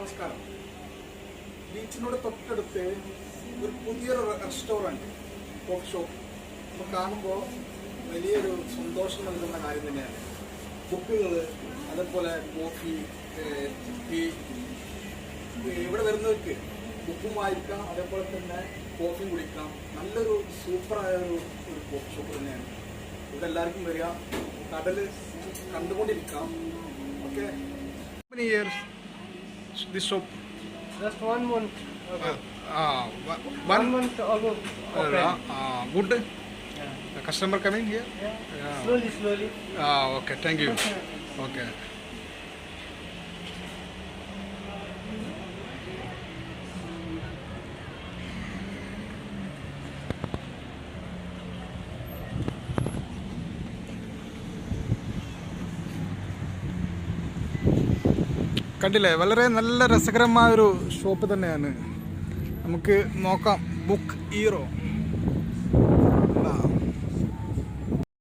നമസ്കാരം. ബീച്ചിനോട് തൊട്ടടുത്ത് ഒരു പുതിയൊരു റെസ്റ്റോറന്റ് കോഫി ഷോപ്പ് അപ്പോൾ കാണുമ്പോൾ വലിയൊരു സന്തോഷം നൽകുന്ന കാര്യം തന്നെയാണ്. ബുക്കുകൾ അതേപോലെ കോഫി ടീ ഇവിടെ വരുന്നവർക്ക് ബുക്കും വായിക്കാം അതേപോലെ തന്നെ കോഫിയും കുടിക്കാം. നല്ലൊരു സൂപ്പറായ ഒരു ഒരു കോഫി ഷോപ്പ് തന്നെയാണ്. ഇവിടെ എല്ലാവർക്കും വരിക. കടൽ കണ്ടുകൊണ്ടിരിക്കാം. Okay? Years this soap? Just one month. Okay. Uh, uh, one, one month ago. Uh, okay. Uh, uh, good. Yeah. The customer coming here? Yeah. yeah. Slowly, slowly. Ah, okay. Thank you. okay. കണ്ടില്ലേ? വളരെ നല്ല രസകരമായ ഒരു shop തന്നെയാണ്. നമുക്ക് നോക്കാം. Book ഈറോ